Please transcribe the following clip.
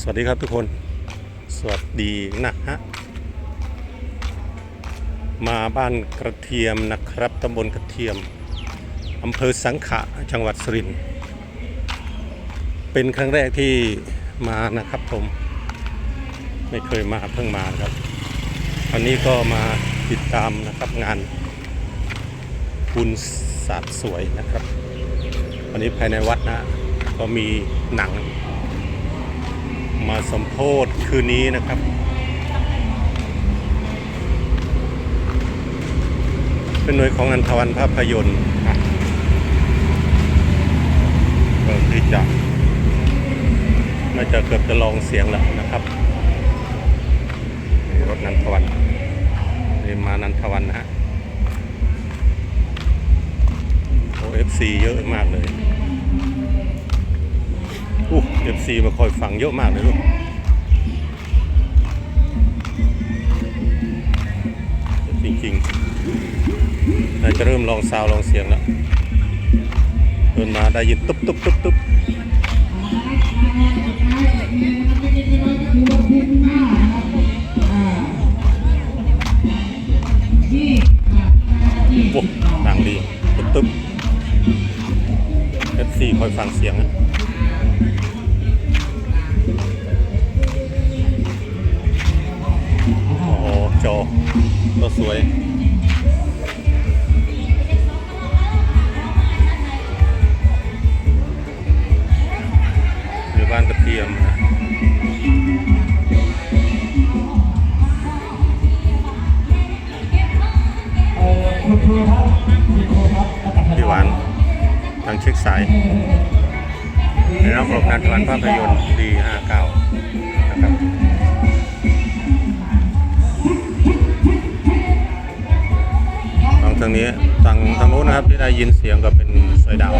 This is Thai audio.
สวัสดีครับทุกคน สวัสดีนะฮะ มาบ้านกระเทียมนะครับตำบลกระเทียมอำเภอสังขะจังหวัดสุรินทร์เป็นครั้งแรกที่มานะครับผม ไม่เคยมาเพิ่งมาครับ วันนี้ก็มาติดตามนะครับงานบุญศาสตร์สวยนะครับ วันนี้ภายในวัดนะก็มีหนัง มาสมโพธคืนนี้นะครับ เป็นหน่วยของอันทวันภาพยนตร์เริ่มที่จะน่าจะเกือบจะลองเสียงแล้วนะครับรถนันทวันนี่มานันทวันนะฮะโอเอฟซีเยอะมากเลย อู้เอฟซีมาคอยฟังเยอะมากเลยลูกจริงๆน่าจะเริ่มลองซาวลองเสียงแล้วเดินมาได้ยินตุ๊บตุ๊บตุ๊บตุ๊บโอ้ดังดี ตุ๊บตุ๊บเอฟซีคอยฟังเสียงนะ สวยอยู่บ้านกระเทียมนะพี่หวานทางเช็คสายในรับรบงานวันภาพยนตร์ดี59 ทางนี้ทางทางโน้นนะครับที่ได้ยินเสียงก็เป็นสอยดาว